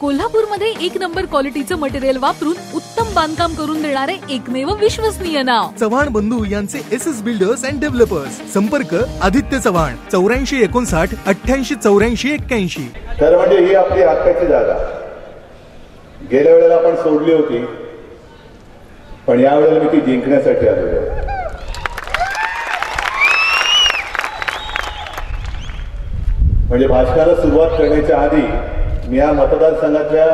कोल्हापूरमध्ये एक नंबर क्वालिटीचं मटेरियल वापरून उत्तम बांधकाम करून देणारे एकमेव विश्वसनीय नाव. चव्हाण बंधू यांचे S S builders and developers संपर्क आदित्य चव्हाण चौऱ्याऐंशी एकोणसाठ अठ्ठ्याऐंशी चौऱ्याऐंशी एक्क्याऐंशी. खरं म्हणजे ही आपली हक्काची जागा. गेल्या वेळेला आपण सोडली होती पण या वेळेला मी ती जिंकण्यासाठी आलेलो आहे. म्हणजे भाषणाला सुरुवात करण्याच्या आधी मी या मतदारसंघातल्या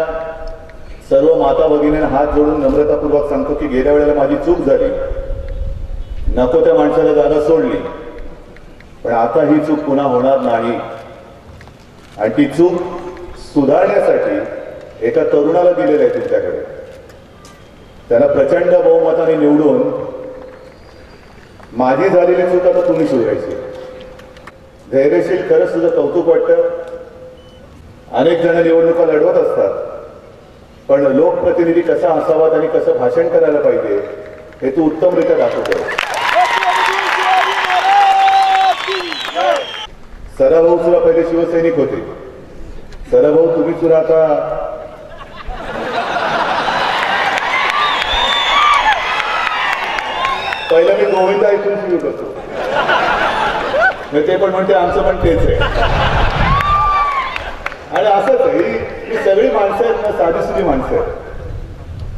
सर्व माता भगिनींना हात जोडून नम्रतापूर्वक सांगतो की गेल्या वेळेला माझी चूक झाली. नको त्या माणसाला जागा सोडली. पण आता ही चूक पुन्हा होणार नाही. आणि ती चूक सुधारण्यासाठी एका तरुणाला दिलेलं आहे तुमच्याकडे. त्याला प्रचंड बहुमताने निवडून माझी झालेली चूक आता तुम्ही सुधारायची. धैर्यशील खरंच तुझं कौतुक वाटतं. अनेक जण निवडणुका लढवत असतात. पण लोकप्रतिनिधी कसा असावा आणि कसं भाषण करायला पाहिजे हे तू उत्तमरित्या दाखवतो सराभाऊ सुद्धा पहिले शिवसैनिक होते. सराभाऊ तुम्ही सुद्धा आता पहिलं मी गोविंदा ऐकून सुरू करतो. ते पण म्हणते आमचं पण तेच आहे. आणि असंच आहे ही ही सगळी माणसं आहेत ना साधी सुधी माणसं आहेत.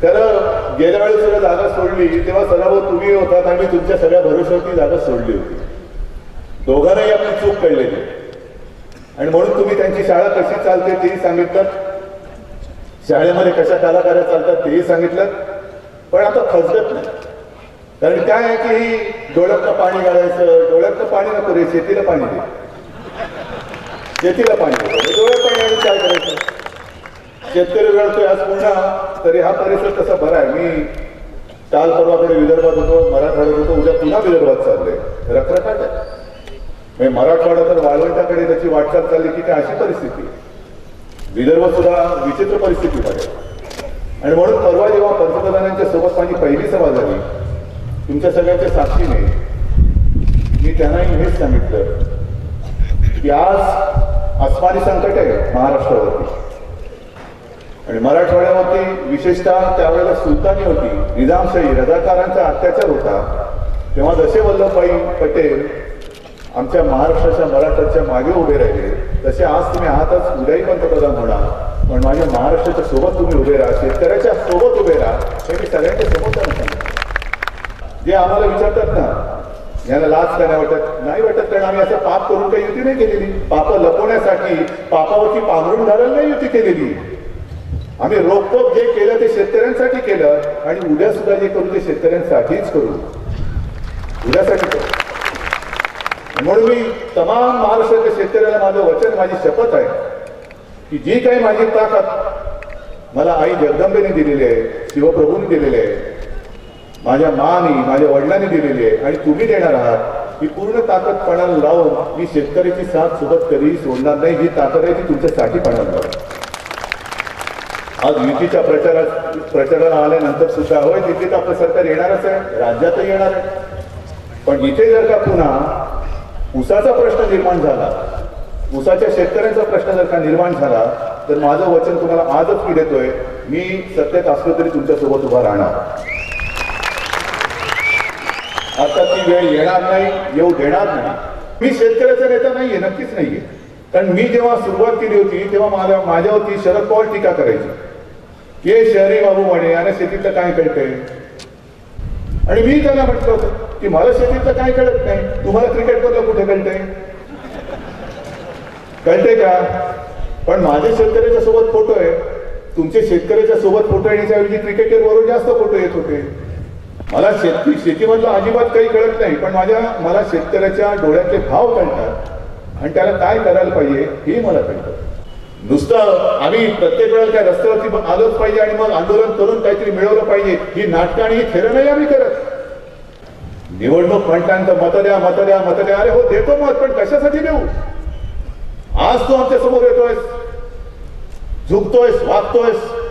खरं गेल्या वेळेस सुद्धा जागा सोडली तेव्हा सदाभाऊ तुम्ही होतात आणि तुमच्या सगळ्या भरोश्यावरती जागा सोडली होती. दोघांनाही आपली चूक कळलेली आणि म्हणून तुम्ही त्यांची शाळा कशी चालते तेही सांगितलं. शाळेमध्ये कशा कलाकार्या चालतात तेही सांगितलं. पण आता खचगत नाही. कारण काय आहे की ही डोळ्यातनं पाणी घालायचं डोळ्यातनं पाणी नको रे शेतीला पाणी दे. शेतीला पाणी दे म्हणजे पाणी आणि काय करायचं? शेतकरी रडतोय आज पुन्हा तरी हा परिसर तसा बरा आहे. मी काल परवाकडे विदर्भात होतो मराठवाड्यात होतो उद्या पुन्हा विदर्भात चाललंय. रखरखाट आहे. म्हणजे मराठवाडा तर वाळवंटाकडे त्याची वाटचाल चालली की काय अशी परिस्थिती विदर्भ सुद्धा विचित्र परिस्थितीमध्ये आणि म्हणून परवा जेव्हा पंतप्रधानांच्या सोबत माझी पहिली सभा झाली तुमच्या सगळ्यांच्या साक्षीने मी त्यांनाही हेच सांगितलं की आज अस्मानी संकट आहे महाराष्ट्रावरती. आणि मराठवाड्यावरती विशेषतः त्यावेळेला सुलतानी होती निजामशाही रजाकारांचा अत्याचार होता. तेव्हा जसे वल्लभभाई पटेल आमच्या महाराष्ट्राच्या मराठाच्या मागे उभे राहिले तसे आज तुम्ही आहातच उद्याही पंतप्रधान होणार. पण माझ्या महाराष्ट्राच्या सोबत तुम्ही उभे राहा शेतकऱ्याच्या सोबत उभे राहा हे मी सगळ्यांच्या समोर त्यांना जे आम्हाला विचारतात ना यांना लाच काय नाही वाटत? नाही वाटत कारण आम्ही असं पाप करून काही युती नाही केलेली. पाप लपवण्यासाठी पापावरती पांघरून घालायला नाही युती केलेली. आम्ही रोखोक जे केलं ते शेतकऱ्यांसाठी केलं आणि उद्या सुद्धा जे करू ते शेतकऱ्यांसाठीच करू. उद्यासाठी करू. म्हणून मी तमाम महाराष्ट्राच्या शेतकऱ्याला माझं वचन माझी शपथ आहे की जी काही माझी ताकद मला आई जगदंबेने दिलेली आहे शिवप्रभूंनी दिलेली आहे माझ्या मानी माझ्या वडिलांनी दिलेली आहे आणि तुम्ही देणार आहात. ही पूर्ण ताकद पणाला लावून मी शेतकऱ्याची साथ सोबत कधीही सोडणार नाही. ही ताकद आहे ती तुमच्यासाठी पणाला लावून आज युतीच्या प्रचारात प्रचाराला आल्यानंतर सुद्धा होय तिथे तर आपलं सरकार येणारच आहे. राज्यातही येणार आहे. पण इथे जर का पुन्हा उसाचा प्रश्न निर्माण झाला उसाच्या शेतकऱ्यांचा प्रश्न जर का निर्माण झाला तर माझं वचन तुम्हाला आजच मी देतोय. मी सत्तेत असलो तरी तुमच्यासोबत उभा राहणार. आता ती वेळ येणार नाही येऊ देणार नाही. मी शेतकऱ्याचा नेता नाहीये नक्कीच नाहीये. कारण मी जेव्हा सुरुवात केली होती तेव्हा मला माझ्यावरती शरद पवार टीका करायची. ये हे शहरी बाबू म्हणे आणि शेतीतलं काय कळतंय? आणि मी त्यांना म्हटलं होतं की मला शेतीतलं काय कळत नाही? तुम्हाला क्रिकेट मधलं कुठे कळतंय? कळतंय का? पण माझे शेतकऱ्याच्या सोबत फोटो आहे. तुमचे शेतकऱ्याच्या सोबत फोटो येण्याच्या ऐवजी क्रिकेटर वरून जास्त फोटो येत होते. मला शेती शेतीमधलं अजिबात काही कळत नाही पण माझ्या मला शेतकऱ्याच्या डोळ्यातले भाव कळतात. आणि त्याला काय करायला पाहिजे हे मला कळतं. नुसतं आम्ही प्रत्येक वेळेला त्या रस्त्यावरती आलोच पाहिजे आणि मग आंदोलन करून काहीतरी मिळवलं पाहिजे ही नाटकं आणि ही खेळं नाही आम्ही करत. निवडणूक म्हटल्यानंतर मत द्या मत द्या मत द्या. अरे हो देतो मत पण कशासाठी देऊ? आज तू आमच्यासमोर येतोयस झुकतोयस वागतोयस.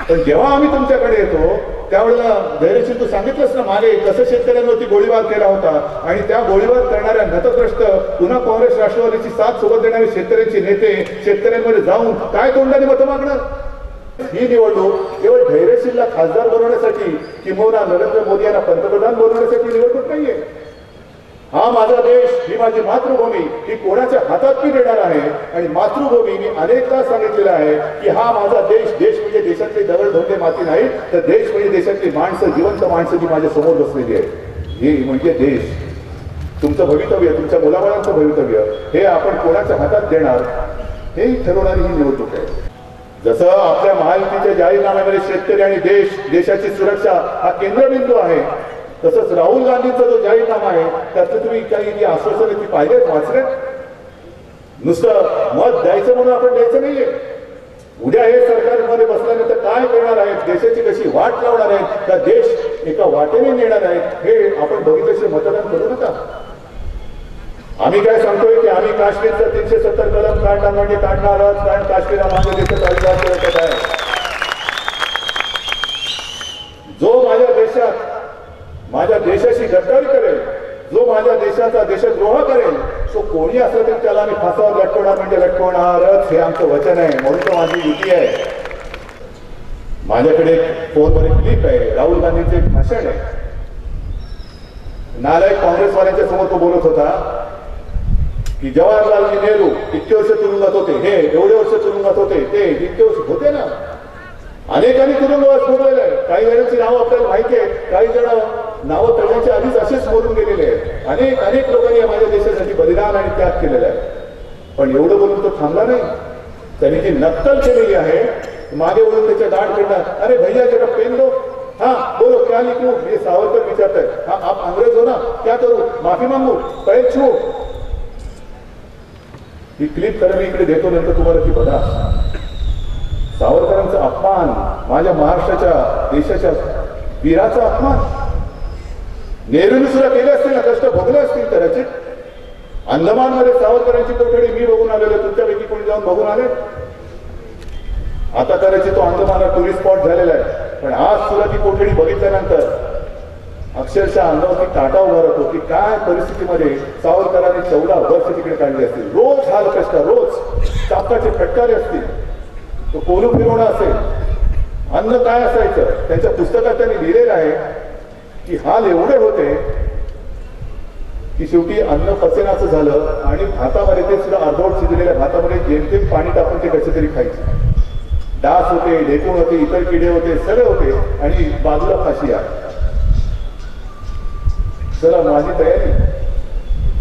पण जेव्हा आम्ही तुमच्याकडे येतो त्यावेळेला धैर्यशील तू सांगितलंस ना मागे कसं शेतकऱ्यांवरती गोळीबार केला होता आणि त्या गोळीबार करणाऱ्या नतद्रष्ट पुन्हा काँग्रेस राष्ट्रवादीची साथ सोबत देणारे शेतकऱ्यांचे नेते शेतकऱ्यांमध्ये जाऊन काय तोंडाने मतं मागणार? ही निवडणूक केवळ धैर्यशीलला खासदार बनवण्यासाठी किंवा नरेंद्र मोदी यांना पंतप्रधान बनवण्यासाठी निवडणूक नाहीये. हा माझा देश ही माझी मातृभूमी ही कोणाच्या हातात मी देणार आहे? आणि मातृभूमी मी अनेकदा सांगितलेलं आहे की हा माझा देश देश म्हणजे देशातले दगड धोके माती नाही तर देश म्हणजे देशातली माणसं जिवंत माणसं जी माझ्यासमोर बसलेली आहे हे म्हणजे देश. तुमचं भवितव्य तुमच्या मुलाबाळांचं भवितव्य हे आपण कोणाच्या हातात देणार? हे ठरवणारी ही निवडणूक आहे. जसं आपल्या महायुतीच्या जाहीरनाम्यामध्ये शेतकरी आणि देश देशाची सुरक्षा हा केंद्रबिंदू आहे. तसंच राहुल गांधींचा जो जाहीरनामा आहे त्यातलं तुम्ही काही जी आश्वासनं ती पाहिलेत वाचले नुसतं मत द्यायचं म्हणून आपण द्यायचं नाहीये. उद्या हे सरकारमध्ये बसल्यानंतर काय करणार आहेत देशाची कशी वाट लावणार आहेत का देश एका वाटेने नेणार आहेत हे आपण बघितल्याशिवाय मतदान करू नका. आम्ही काय सांगतोय की आम्ही काश्मीरचं तीनशे सत्तर कलम काढणार म्हणजे काढणारच कारण काश्मीर हा माझ्या देशाचा अविभाज्य घटक आहे जो माझ्या देशात माझ्या देशाशी गद्दारी करेल जो माझ्या देशाचा देशद्रोह करेल तो कोणी असेल तरी त्याला आम्ही फासावर लटकवणार म्हणजे लटकवणारच हे आमचं वचन आहे म्हणून तो माझी युती आहे. माझ्याकडे फोनवर एक क्लिप आहे राहुल गांधीचे भाषण आहे. नालायक काँग्रेसवाल्यांच्या समोर तो बोलत होता की जवाहरलाल नेहरू इतके वर्ष तुरुंगात होते हे एवढे वर्ष तुरुंगात होते ते इतके वर्ष होते ना. अनेकांनी तुरुंगवास भोगलेला आहे. काही जणांची नावं आपल्याला माहिती आहेत काही जण नावं तळण्याच्या आधीच असेच बोलून गेलेले आहेत. अनेक अनेक लोकांनी या माझ्या देशासाठी बलिदान आणि त्याग केलेला आहे. पण एवढं बोलून तो थांबला नाही. त्यांनी जी नक्कल केलेली आहे मागे वळून त्याच्या दाट करणार अरे भैया जरा पेन दो. हाँ बोलो क्या लिखू? हे सावरकर विचारत आहे हा आप अंग्रेज हो ना? क्या करू? माफी मागू? पैल छू ही क्लिप तर मी इकडे देतो नंतर तुम्हाला ती बघा. सावरकरांचा अपमान माझ्या महाराष्ट्राच्या देशाच्या वीराचा अपमान. नेहरूने सुद्धा केले असतील ना कष्ट भोगले असतील कदाचित. अंदमानमध्ये सावरकरांची कोठडी मी बघून आलेलो तुमच्यापैकी कोणी जाऊन बघून आले? आता कदाचित तो अंदमानला टुरिस्ट स्पॉट झालेला आहे. पण आज सुद्धा ती कोठडी बघितल्यानंतर अक्षरशः अंगावरती टाटा उभा राहतो की काय परिस्थितीमध्ये सावरकरांनी चौदा वर्ष तिकडे काढली असतील? रोज हाल कष्ट रोज चापकाचे फटकारे असतील. तो कोलू फिरवणं असेल. अन्न काय असायचं? त्यांच्या पुस्तकात त्यांनी लिहिलेलं आहे की हाल एवढे होते की शेवटी अन्न पचनाचं झालं आणि भातामध्ये ते सुद्धा अर्धवट शिजलेल्या भातामध्ये जेमतेम पाणी टाकून ते कसे तरी खायचे. डास होते ढेकूण होते इतर किडे होते सगळे होते आणि बाजूला फाशी आहे चला माझी तयारी.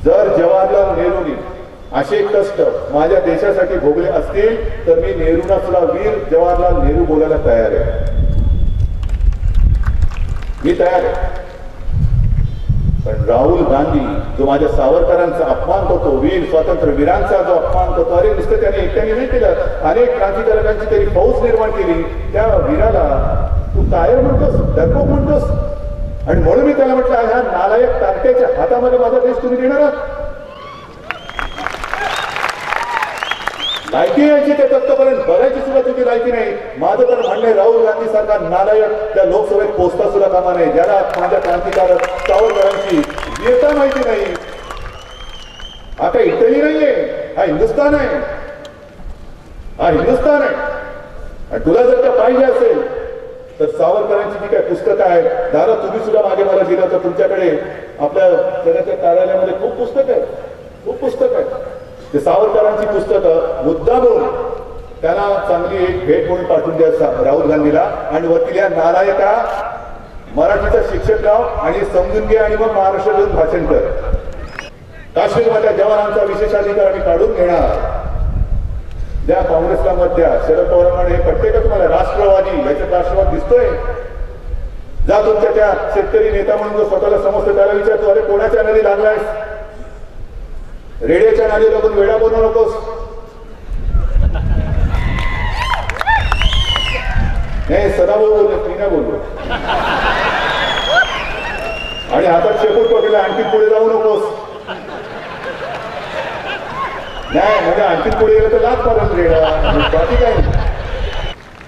जर जवाहरलाल नेहरूनी असे कष्ट माझ्या देशासाठी भोगले असतील तर मी नेहरूंना सुद्धा वीर जवाहरलाल नेहरू बोलायला तयार आहे. मी तयार आहे. पण राहुल गांधी जो माझ्या सावरकरांचा अपमान करतो वीर स्वातंत्र्य वीरांचा जो अपमान करतो अरे नुसतं त्याने एकट्याने नाही केलं. अनेक क्रांतिकारकांची त्यांनी फौज निर्माण केली. त्या वीराला तू कायर म्हणतोस डरपोक म्हणतोस? आणि म्हणून मी त्याला म्हटलं ह्या नालायक तारट्याच्या हातामध्ये माझा देश तुम्ही देणार आहात. लायकी यायची ते तत्पर्यंत बऱ्याची सुद्धा तुझी लायकी नाही. माझं तर म्हणणे राहुल गांधी सारखा नालायक त्या लोकसभेत पोचता सुद्धा कामा नाही. ज्याला माझ्या क्रांतिकारक सावरकरांची येता माहिती नाही. हा काही इटली नाहीये हा हिंदुस्थान आहे. हा हिंदुस्थान आहे. आणि तुला जर का पाहिजे असेल तर सावरकरांची जी काय पुस्तकं आहेत दादा तुम्ही सुद्धा मागे मला दिलं तर तुमच्याकडे. आपल्या सगळ्याच्या कार्यालयामध्ये खूप पुस्तक आहेत. खूप पुस्तक आहेत. ते सावरकरांची पुस्तकं मुद्दामून त्यांना चांगली एक भेट म्हणून पाठवून द्या राहुल गांधीला. आणि वरती लिहा नारायका मराठीचं शिक्षक लाव आणि समजून घे आणि मग महाराष्ट्र घेऊन भाषण कर. काश्मीरमधल्या जवानांचा विशेषाधिकार आम्ही काढून घेणार. ज्या काँग्रेसला मत द्या शरद पवारांना हे पटते का तुम्हाला राष्ट्रवादी याच्यात राष्ट्रवाद दिसतोय. जा तुमच्या त्या शेतकरी नेता म्हणून जो स्वतःला समजतो त्याला विचारतो अरे कोणाच्या नदी लागलायस? रेडिओच्या नादी लागून वेळा बनवू नकोस. नाही सदाभाऊ बोलले मी नाही बोललो. आणि हातात शेपूट पकडला आणखी पुढे जाऊ नकोस. नाही म्हणजे आणखी पुढे गेलं तर लाच मारत रेडा बाकी काय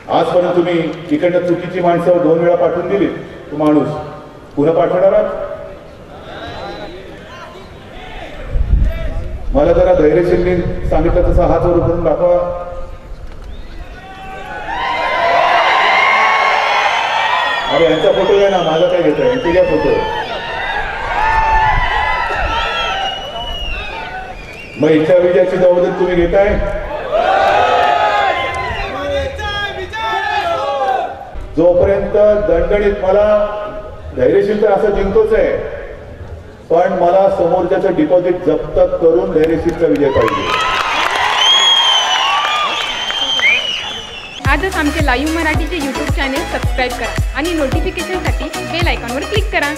आजपर्यंत तुम्ही इकडनं चुकीची माणसं दोन वेळा पाठवून दिली तो माणूस पुन्हा पाठवणार आहात? मला जरा धैर्यशीलनी सांगितलं तसं हात वर करून दाखवा. अरे यांचा फोटो घ्या ना माझा काय घेतोय? यांचे घ्या फोटो. मग इच्छा विजयाची जबाबदारी तुम्ही घेताय? जोपर्यंत दणदणीत मला धैर्यशील तर असं जिंकतोच आहे. पण मला समोरच्याचं डिपॉझिट जप्त करून धैर्यशीलचा विजय पाहिजे. आजच आमचे लाईव्ह मराठीचे यूट्यूब चॅनेल सबस्क्राईब करा आणि नोटिफिकेशनसाठी बेल आयकॉनवर क्लिक करा.